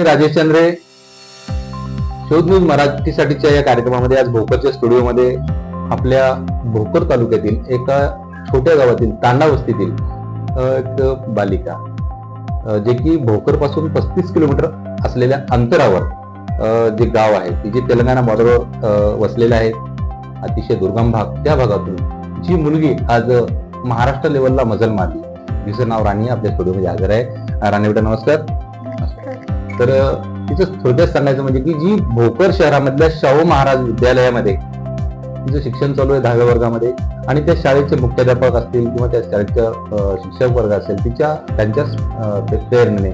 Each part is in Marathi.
मी राजेश चंद्रे. शोध न्यूज मराठीसाठीच्या या कार्यक्रमामध्ये आज भोकरच्या स्टुडिओमध्ये आपल्या भोकर तालुक्यातील एका छोट्या गावातील तांडा वस्तीतील एक बालिका जे की भोकरपासून पस्तीस किलोमीटर असलेल्या अंतरावर जे गाव आहे ती जे तेलंगणा बॉर्डरवर वसलेलं आहे अतिशय दुर्गम भाग त्या भागातून जी मुलगी आज महाराष्ट्र लेवलला मजल मारली. जिचं नाव राणी आपल्या स्टुडिओमध्ये हजर आहे. राणी बेटा नमस्कार. तर तिचं थोडक्यात सांगायचं म्हणजे की जी भोकर शहरामधल्या शाहू महाराज विद्यालयामध्ये तिचं शिक्षण चालू आहे दहाव्या वर्गामध्ये आणि त्या शाळेचे मुख्याध्यापक असतील किंवा त्या शाळेच्या शिक्षक वर्ग असेल तिच्या त्यांच्या प्रेरणेने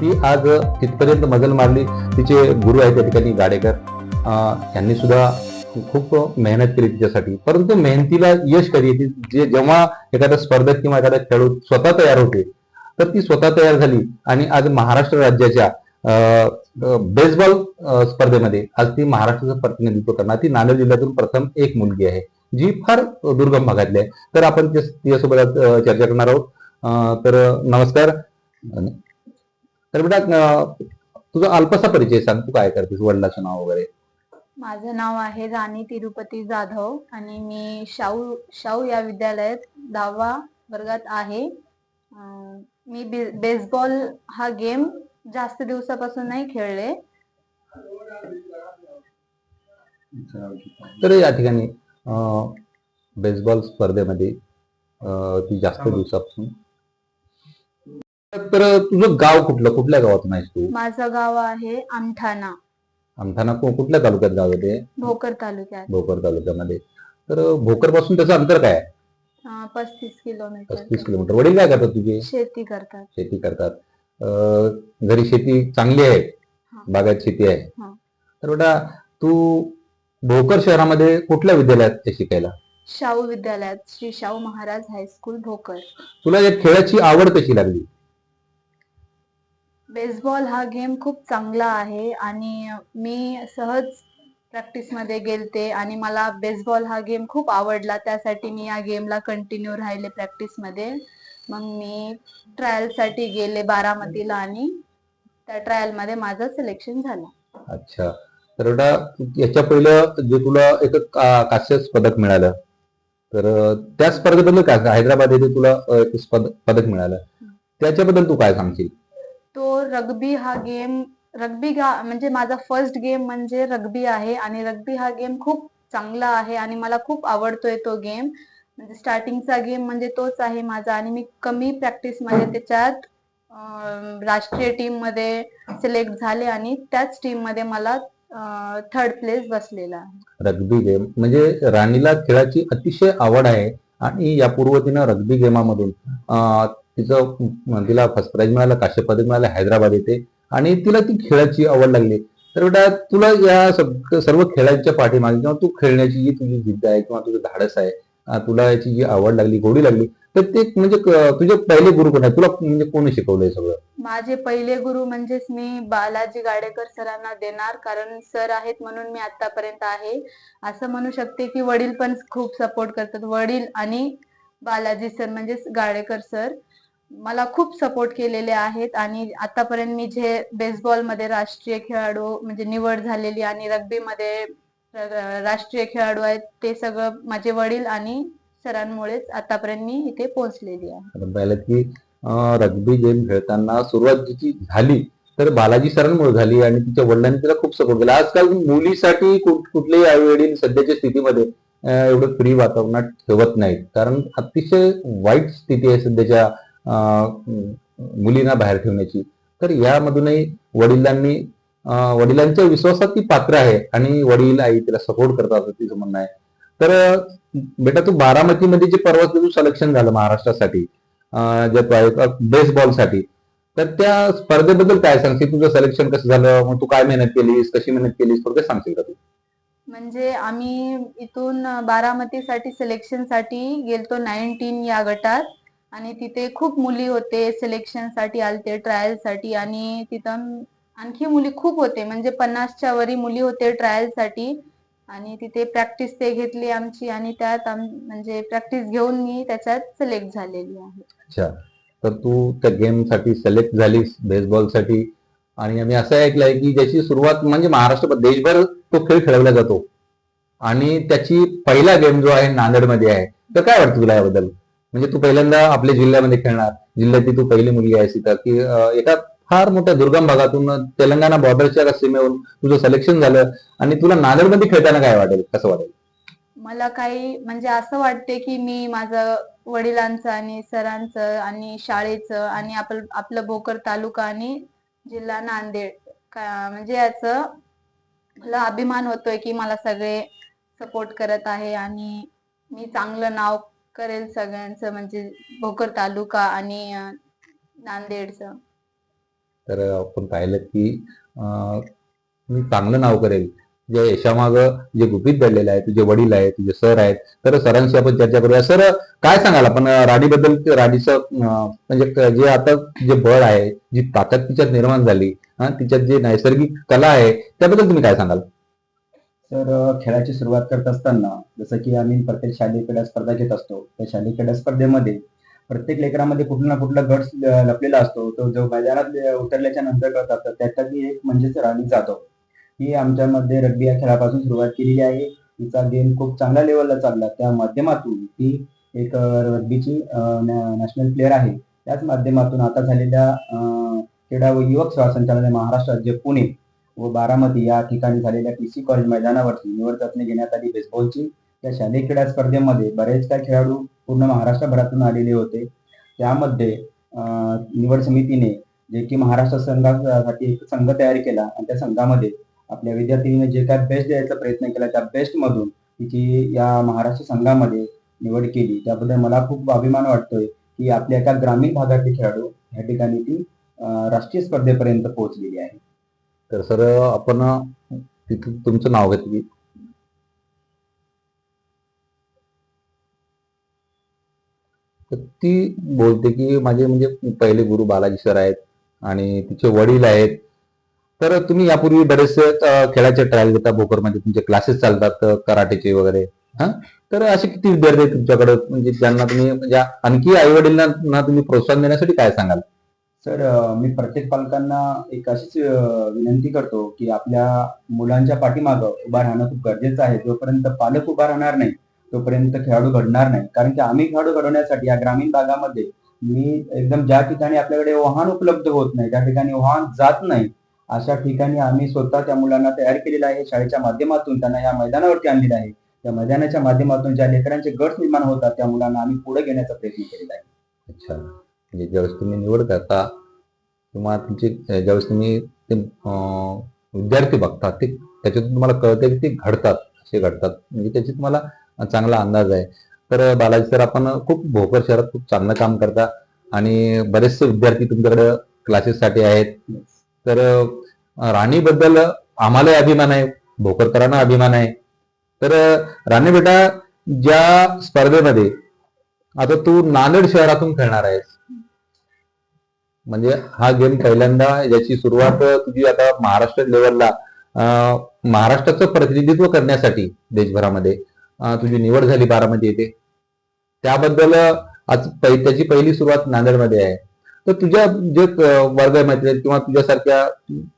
ती आज तिथपर्यंत मजल मारली. तिचे गुरु आहेत त्या ठिकाणी गाडेकर. यांनी सुद्धा खूप मेहनत केली तिच्यासाठी. परंतु मेहनतीला यश कधी येते? जे जेव्हा एखादा स्पर्धक किंवा एखादा खेळू स्वतः तयार होते तर ती स्वतः तयार झाली आणि आज महाराष्ट्र राज्याच्या बेसबॉल स्पर्धेमध्ये आज ती महाराष्ट्राचं प्रतिनिधित्व करणार. ती नांदेड जिल्ह्यातून प्रथम एक मुलगी आहे जी फार दुर्गम भागातली आहे. तर आपण तिच्यासोबत आज, चर्चा करणार आहोत. तर नमस्कार. तर बेटा तुझा अल्पसा परिचय सांग. तू काय करतेस? वडिलाचं नाव वगैरे? माझं नाव आहे राणी तिरुपती जाधव आणि मी शाहू शाहू या विद्यालयात दहावा वर्गात आहे. मी बेसबॉल हा गेम जास्त दिवसापासून नाही खेळले. तर या ठिकाणी बेसबॉल स्पर्धेमध्ये ती जास्त दिवसापासून. तर तुझं गाव कुठलं? कुठल्या गावातून आहेस तू? माझं गाव आहे आमठाणा. आमठाणा कु- कुठल्या तालुक्यात गाव आहे ते? भोकर तालुक्यात. भोकर तालुक्यामध्ये. तर भोकरपासून त्याचं अंतर काय पस्तीस किलोमीटर. पस्तीस किलोमीटर. वडील काय करतात तुझे? शेती करतात. शेती करतात. घरी शेती चांगली आहे. बागायत शेती आहे. तर बेटा तू भोकर शहरामध्ये कुठल्या विद्यालयात शिकायला? शाहू विद्यालयात श्री शाहू महाराज हायस्कूल भोकर. तुला या खेळाची आवड कशी लागली? बेसबॉल हा गेम खूप चांगला आहे आणि मी सहज प्रॅक्टिसमध्ये गेलते आणि मला बेसबॉल हा गेम खूप आवडला. त्यासाठी मी या गेमला कंटिन्यू राहिले प्रॅक्टिसमध्ये मग मी ट्रायलसाठी गेले बारामतीला आणि त्या ट्रायलमध्ये माझं सिलेक्शन झालं. अच्छा. तर बेटा याच्या पहिलं जे तुला एक कांस्य पदक मिळालं तर त्या स्पर्धेबद्दल काय? हैदराबाद येथे तुला एक पदक मिळालं. त्याच्याबद्दल तू काय सांगशील? तो रग्बी हा गेम रग्बी म्हणजे माझा फर्स्ट गेम म्हणजे रग्बी आहे आणि रग्बी हा गेम खूप चांगला आहे आणि मला खूप आवडतोय तो गेम. म्हणजे स्टार्टिंगचा गेम म्हणजे तोच आहे माझा. आणि मी कमी प्रॅक्टिसमध्ये त्याच्यात राष्ट्रीय टीममध्ये सिलेक्ट झाले आणि त्याच टीममध्ये मला थर्ड प्लेस बसलेला आहे. रग्बी गेम म्हणजे राणीला खेळाची अतिशय आवड आहे आणि यापूर्वी तिनं रग्बी गेमामधून तिचं तिला फर्स्ट प्राइज मिळालं काश्य पदक मिळालं हैदराबाद येथे आणि तिला ती खेळाची आवड लागली. तर बेटा तुला या सर्व खेळांच्या पाठीमागे किंवा तू खेळण्याची जी तुझी जिद्द आहे किंवा तुझं धाडस आहे तुला याची जी आवड लागली गोडी लागली तर ते म्हणजे तुझे पहिले गुरु कोण आहे तुला म्हणजे कोणी शिकवलंय सगळं? माझे पहिले गुरु म्हणजेच मी बालाजी गाडेकर सरांना देणार कारण सर आहेत म्हणून मी आतापर्यंत आहे. असं म्हणू शकते की वडील पण खूप सपोर्ट करतात. वडील आणि बालाजी सर म्हणजेच गाडेकर सर मला खूप सपोर्ट केलेले आहेत. आणि आतापर्यंत मी जे बेसबॉलमध्ये राष्ट्रीय खेळाडू म्हणजे निवड झालेली आणि रग्बी मध्ये राष्ट्रीय खेळाडू आहेत ते सगळं माझे वडील आणि सरांमुळेच आतापर्यंत मी इथे पोहोचलेली आहे. की रग्बी गेम खेळताना सुरुवात जिची झाली तर बालाजी सरांमुळे झाली आणि तिच्या वडिलांनी तिला खूप सपोर्ट केला. आजकाल मुलीसाठी कुठलेही आई वडील सध्याच्या स्थितीमध्ये एवढं फ्री वातावरणात ठेवत नाहीत. कारण अतिशय वाईट स्थिती आहे सध्याच्या मुलींना बाहेर ठेवण्याची. तर यामधूनही वडिलांनी वडिलांच्या विश्वासात ती पात्र आहे आणि वडील आई तिला सपोर्ट करतात तिचं म्हणणं आहे. तर बेटा तू बारामतीमध्ये जे परवा तुझं सिलेक्शन झालं महाराष्ट्रासाठी अं, जे बेसबॉलसाठी तर त्या स्पर्धेबद्दल काय सांगशील? तुझं सिलेक्शन कसं झालं? मग तू काय मेहनत केलीस? कशी मेहनत केलीस? थोडक्यात सांगशील का तू? म्हणजे आम्ही इथून बारामतीसाठी सिलेक्शनसाठी गेलतो नाईन्टीन या गटात आणि तिथे खूप मुली होते सिलेक्शनसाठी आलते ट्रायलसाठी आणि तिथं आणखी मुली खूप होते. म्हणजे पन्नासच्या वरी मुली होते ट्रायलसाठी. आणि तिथे प्रॅक्टिस ते घेतली आमची आणि त्यात म्हणजे प्रॅक्टिस घेऊन मी त्याच्यात सिलेक्ट झालेली आहे. अच्छा. तर तू त्या गेमसाठी सिलेक्ट झालीस बेसबॉलसाठी. आणि आम्ही असं ऐकलंय की ज्याची सुरुवात म्हणजे महाराष्ट्र देशभर तो खेळ खेळवला जातो. आणि त्याची पहिला गेम जो आहे नांदेडमध्ये आहे. तर काय वाटतं तुला याबद्दल? म्हणजे तू पहिल्यांदा आपल्या जिल्ह्यामध्ये खेळणार. जिल्ह्यातली तू पहिली मुलगी आहेस इथं की एका फार मोठ्या दुर्गम भागातून तेलंगणा बॉर्डरच्या सीमेवरून तुझं सिलेक्शन झालं आणि तुला नांदेडमध्ये खेळताना काय वाटेल कसं वाटेल? मला काही म्हणजे असं वाटते की मी माझं वडिलांचं आणि सरांचं आणि शाळेचं आणि आपलं आपलं भोकर तालुका आणि जिल्हा नांदेड म्हणजे याचं मला अभिमान होतोय की मला सगळे सपोर्ट करत आहे आणि मी चांगलं नाव करेल सगळ्यांचं म्हणजे भोकर तालुका आणि नांदेडचं. तर आपण पाहिलं की मी चांगलं नाव करेल. जे यशामागं जे गुपित दडलेलं आहे तुझे वडील आहेत तुझे सर आहेत तर सरांशी आपण चर्चा करूया. सर काय सांगाल? आपण राणीबद्दल राणीचं म्हणजे जे आता जे बळ आहे जी ताकद तिच्यात निर्माण झाली तिच्यात जे नैसर्गिक कला आहे त्याबद्दल तुम्ही काय सांगाल? तर खेळाची सुरुवात करत असताना जसं की आम्ही प्रत्येक शालेय क्रीडा स्पर्धा घेत असतो त्या शालेय क्रीडा स्पर्धेमध्ये प्रत्येक लेकरामध्ये कुठला ना कुठला गट लपलेला असतो. तो जो मैदानात उतरल्याच्या नंतर कळतात मी एक म्हणजेच राणी जातो. ही आमच्यामध्ये रग्बी या खेळापासून सुरुवात केलेली आहे. तिचा गेम खूप चांगल्या लेवलला चालला. त्या माध्यमातून ती एक रग्बीची नॅशनल प्लेअर आहे. त्याच माध्यमातून आता झालेल्या क्रीडा व युवक सेवा संचालनालय महाराष्ट्र राज्य पुणे व बारामती या ठिकाणी झालेल्या पी सी कॉलेज मैदानावरती निवड चाचणी घेण्यात आली. बेसबॉलची त्या शालेय क्रीडा स्पर्धेमध्ये बरेच काही खेळाडू पूर्ण महाराष्ट्रभरातून आलेले होते. त्यामध्ये निवड समितीने जे की महाराष्ट्र संघासाठी एक संघ तयार केला आणि त्या संघामध्ये आपल्या विद्यार्थिनीने जे काय बेस्ट द्यायचा प्रयत्न केला त्या बेस्ट मधून तिची या महाराष्ट्र संघामध्ये निवड केली. त्याबद्दल मला खूप अभिमान वाटतोय की आपल्या एका ग्रामीण भागातले खेळाडू या ठिकाणी ती राष्ट्रीय स्पर्धेपर्यंत पोहोचलेली आहे. तर सर आपण तिथून तुमचं नाव घेतलं. तर ती बोलते की माझे म्हणजे पहिले गुरु बालाजी सर आहेत आणि तिचे वडील आहेत. तर तुम्ही यापूर्वी बरेचसे खेळाचे ट्रायल घेता भोकरमध्ये तुमचे क्लासेस चालतात कराटेचे वगैरे. हा? तर असे किती विद्यार्थी आहेत तुमच्याकडे? म्हणजे ज्यांना तुम्ही म्हणजे आणखी आई वडिलांना तुम्ही प्रोत्साहन देण्यासाठी काय सांगाल? सर मी प्रत्येक पालकांना एक अशीच विनंती करतो की आपल्या मुलांच्या पाठीमागं उभा राहणं खूप गरजेचं आहे. जोपर्यंत पालक उभा राहणार नाही तोपर्यंत खेळाडू घडणार नाही. कारण की आम्ही खेळाडू घडवण्यासाठी या ग्रामीण भागामध्ये मी एकदम ज्या ठिकाणी आपल्याकडे वाहन उपलब्ध होत नाही ज्या ठिकाणी वाहन जात नाही अशा ठिकाणी आम्ही स्वतः त्या मुलांना तयार केलेलं आहे. शाळेच्या माध्यमातून त्यांना या मैदानावरती आणलेलं आहे. त्या मैदानाच्या माध्यमातून ज्या लेकरांचे गट निर्माण होतात त्या मुलांना आम्ही पुढे घेण्याचा प्रयत्न केलेला आहे. अच्छा. म्हणजे ज्यावेळेस तुम्ही निवड करता किंवा तुमची ज्यावेळेस तुम्ही ते विद्यार्थी बघता ते त्याच्यातून तुम्हाला कळतं की ते घडतात असे घडतात. म्हणजे त्याची तुम्हाला चांगला अंदाज आहे. तर बालाजी सर आपण खूप भोकर शहरात खूप चांगलं काम करता आणि बरेचसे विद्यार्थी तुमच्याकडे क्लासेससाठी आहेत. तर राणीबद्दल आम्हालाही अभिमान आहे भोकरकरांना अभिमान आहे. तर राणी बेटा ज्या स्पर्धेमध्ये आता तू नांदेड शहरातून खेळणार आहेस. म्हणजे हा गेम पहिल्यांदा याची सुरुवात तुझी आता महाराष्ट्र लेवलला महाराष्ट्राचं प्रतिनिधित्व करण्यासाठी देशभरामध्ये तुझी निवड झाली बारामती येथे. त्याबद्दल आज त्याची पहिली सुरुवात नांदेडमध्ये आहे. तर तुझ्या जे अं, वर्ग मैत्रिणी किंवा तुझ्यासारख्या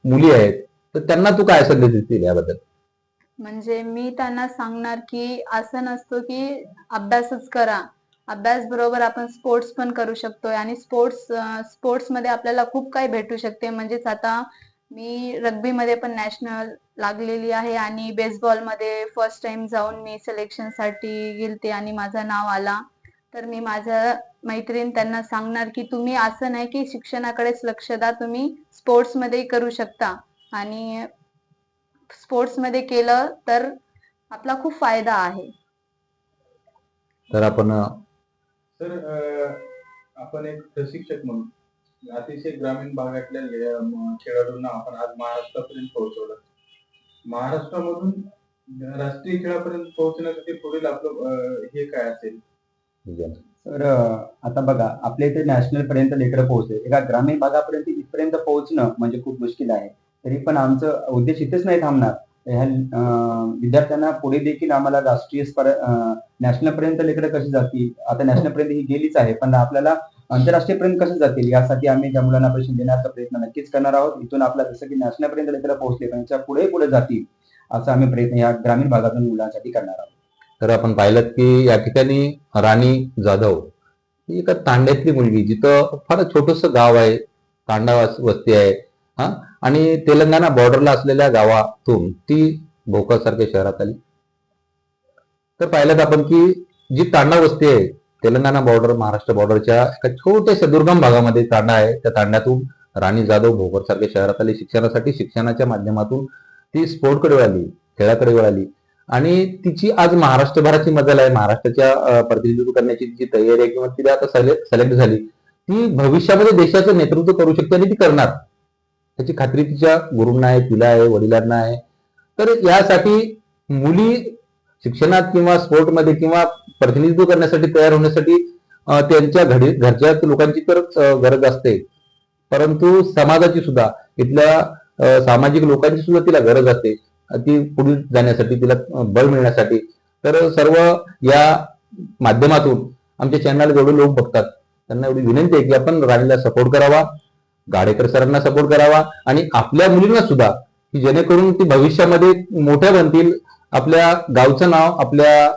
मुली आहेत तर त्यांना तू काय संदेश देतील याबद्दल? म्हणजे मी त्यांना सांगणार की असं नसतं की अभ्यासच करा. अभ्यास बरोबर आपण स्पोर्ट्स पण करू शकतोय आणि स्पोर्ट्स स्पोर्ट्समध्ये आपल्याला खूप काही भेटू शकते. म्हणजेच आता मी रग्बी मध्ये पण नॅशनल लागलेली आहे आणि बेसबॉलमध्ये फर्स्ट टाइम जाऊन मी सिलेक्शनसाठी गेलते आणि माझं नाव आला. तर मी माझ्या मैत्रीण त्यांना सांगणार की तुम्ही असं नाही की शिक्षणाकडेच लक्ष द्या तुम्ही स्पोर्ट्स मध्येही करू शकता. आणि स्पोर्ट्समध्ये केलं तर आपला खूप फायदा आहे. तर आपण सर आपण एक प्रशिक्षक म्हणून अतिशय ग्रामीण भागातल्या खेळाडूंना आपण आज महाराष्ट्रापर्यंत पोहोचवलं. महाराष्ट्रामधून राष्ट्रीय खेळापर्यंत पोहोचण्यासाठी पुढील आपलं हे काय असेल? तर अं, आता बघा आपल्या इथे नॅशनल पर्यंत लेकरं पोहोचले. एका ग्रामीण भागापर्यंत इथपर्यंत पोहोचणं म्हणजे खूप मुश्किल आहे. तरी पण आमचं उद्देश इथेच नाही थांबणार. ह्या अं, विद्यार्थ्यांना पुढे देखील आम्हाला राष्ट्रीय स्पर्धा नॅशनल पर्यंत लेकरं कशी जातील? आता नॅशनल पर्यंत ही गेलीच आहे पण आपल्याला आंतरराष्ट्रीय पर्यंत कसं जातील यासाठी आम्ही त्या मुलांना प्रशिक्षण देण्याचा प्रयत्न नक्कीच करणार आहोत. इथून आपला जसं की नॅशनलपर्यंत लेकर पोहोचले पण याच्यापुढे पुढे जातील असा आम्ही प्रयत्न या ग्रामीण भागातून मुलांसाठी करणार आहोत. तर आपण पाहिलं की या ठिकाणी राणी जाधव ही एका तांड्यातली मुलगी जिथं फार छोटस गाव आहे तांडा वस्ती आहे हा? आणि तेलंगणा बॉर्डरला असलेल्या गावातून ती भोकासारख्या शहरात आली. तर पाहिलं आपण की जी तांडा वस्ती आहे तेलंगणा बॉर्डर महाराष्ट्र बॉर्डरच्या एका छोट्याशा दुर्गम भागामध्ये तांडा आहे. त्या तांड्यातून राणी जाधव भोकर सारख्या शहरात आली शिक्षणासाठी शिक्षणाच्या माध्यमातून ती स्पोर्टकडे वळाली खेळाकडे वळाली. आणि तिची आज महाराष्ट्रभराची मजल आहे. महाराष्ट्राच्या प्रतिनिधित्व करण्याची जी तयारी आहे किंवा तिला आता सिलेक्ट झाली ती भविष्यामध्ये देशाचं नेतृत्व करू शकते आणि ती करणार. त्याची खात्री तिच्या गुरूंना आहे तिला आहे वडिलांना आहे. तर यासाठी मुली शिक्षणात किंवा स्पोर्टमध्ये किंवा प्रतिनिधित्व करण्यासाठी तयार होण्यासाठी त्यांच्या घडी घरच्या लोकांची तर गरज असते. परंतु समाजाची सुद्धा इथल्या सामाजिक लोकांची सुद्धा तिला गरज असते. ती पुढे जाण्यासाठी तिला बळ मिळण्यासाठी. तर सर्व या माध्यमातून आमच्या चॅनल जेवढे लोक बघतात. त्यांना एवढी विनंती आहे की आपण राणीला सपोर्ट करावा गाडेकर सरांना सपोर्ट करावा आणि आपल्या मुलींना सुद्धा की जेणेकरून ती भविष्यामध्ये मोठ्या बनतील आपल्या गावचं नाव आपल्या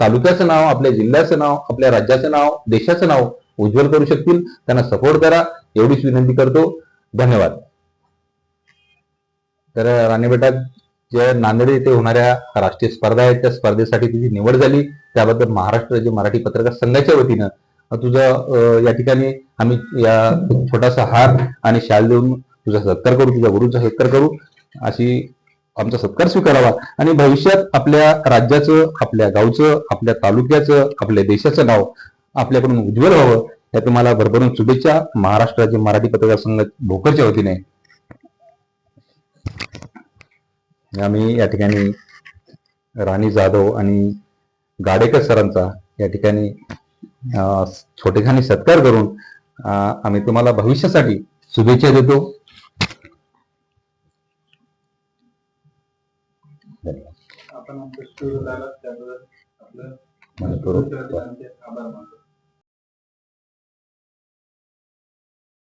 तालुक्याचं नाव आपल्या जिल्ह्याचं नाव आपल्या राज्याचं नाव देशाचं नाव उज्ज्वल करू शकतील. त्यांना सपोर्ट करा. एवढीच विनंती करतो. धन्यवाद. तर राणी बेटा ज्या नांदेड येथे होणाऱ्या राष्ट्रीय स्पर्धा आहेत त्या स्पर्धेसाठी तुझी निवड झाली. त्याबद्दल महाराष्ट्र राज्य मराठी पत्रकार संघाच्या वतीनं तुझं या ठिकाणी आम्ही या छोटासा हार आणि शाल देऊन तुझा सत्कार करू तुझ्या गुरुचा सत्कार करू. अशी आमचा सत्कार स्वीकारावा. आणि भविष्यात आपल्या राज्याचं आपल्या गावचं आपल्या तालुक्याचं आपल्या देशाचं नाव आपल्याकडून उज्ज्वल व्हावं या तुम्हाला भरभरून शुभेच्छा. महाराष्ट्र राज्य मराठी पत्रकार संघ भोकरच्या वतीने. आम्ही या ठिकाणी राणी जाधव आणि गाडेकर सरांचा या ठिकाणी अं, छोटेखानी सत्कार करून आम्ही तुम्हाला भविष्यासाठी शुभेच्छा देतो. आपण आमचं स्टुडिओ झाला त्याबद्दल आपलं मनपूर्वक आभार मानतो.